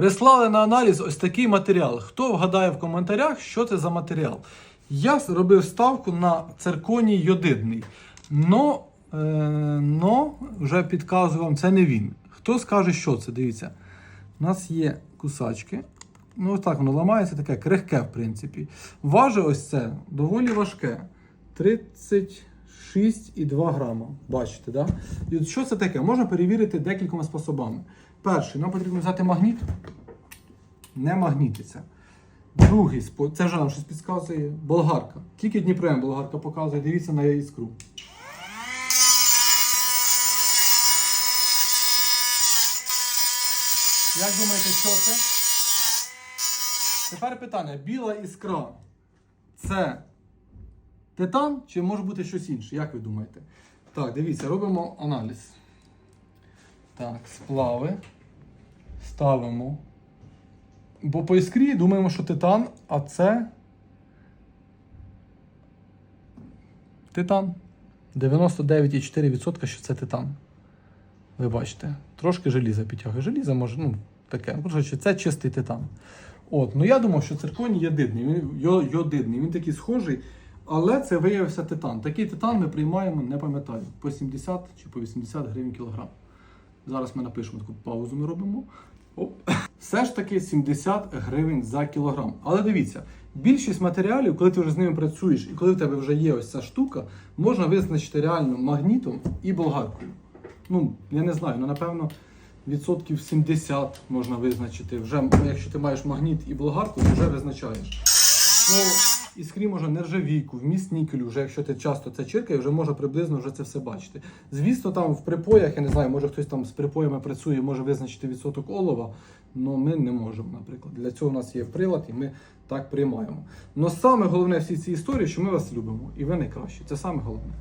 Прислали на аналіз ось такий матеріал. Хто вгадає в коментарях, що це за матеріал? Я зробив ставку на цирконій йодидний. Но, е, но вже підказую вам, це не він. Хто скаже, що це? Дивіться. У нас є кусачки. Ну, ось так воно ламається, таке крихке, в принципі. Важить ось це доволі важке. 36,2 грама. Бачите, да? І от що це таке? Можна перевірити декількома способами. Перший, нам потрібно взяти магніт. Не магнітиться. Другий це вже нам щось підказує. Болгарка. Тільки Дніпрем болгарка показує, дивіться на іскру. Як думаєте, що це? Тепер питання: біла іскра це титан чи може бути щось інше? Як ви думаєте? Так, дивіться, робимо аналіз. Так, сплави. Ставимо. Бо по іскрі думаємо, що титан, а це. Титан. 99,4% що це титан. Ви бачите, трошки желіза підтягує. Желіза може, ну, таке. Ну, коротше, це чистий титан. От, ну я думав, що цирконій єдидний, він йо- йодидний, він такий схожий, але це виявився титан. Такий титан ми приймаємо, не пам'ятаю, по 70 чи по 80 гривень кілограм. Зараз ми напишемо таку паузу, ми робимо. Оп. Все ж таки 70 гривень за кілограм. Але дивіться, більшість матеріалів, коли ти вже з ними працюєш і коли в тебе вже є ось ця штука, можна визначити реально магнітом і болгаркою. Ну, я не знаю, ну напевно, відсотків 70 можна визначити. Вже якщо ти маєш магніт і болгарку, вже визначаєш. По іскрі можна нержавійку, вміст нікелю, вже якщо ти часто це чиркає, вже може приблизно вже це все бачити. Звісно, там в припоях, я не знаю, може хтось там з припоями працює, може визначити відсоток олова, але ми не можемо, наприклад. Для цього у нас є прилад, і ми так приймаємо. Але саме головне в ці історії, що ми вас любимо, і ви найкращі. Це саме головне.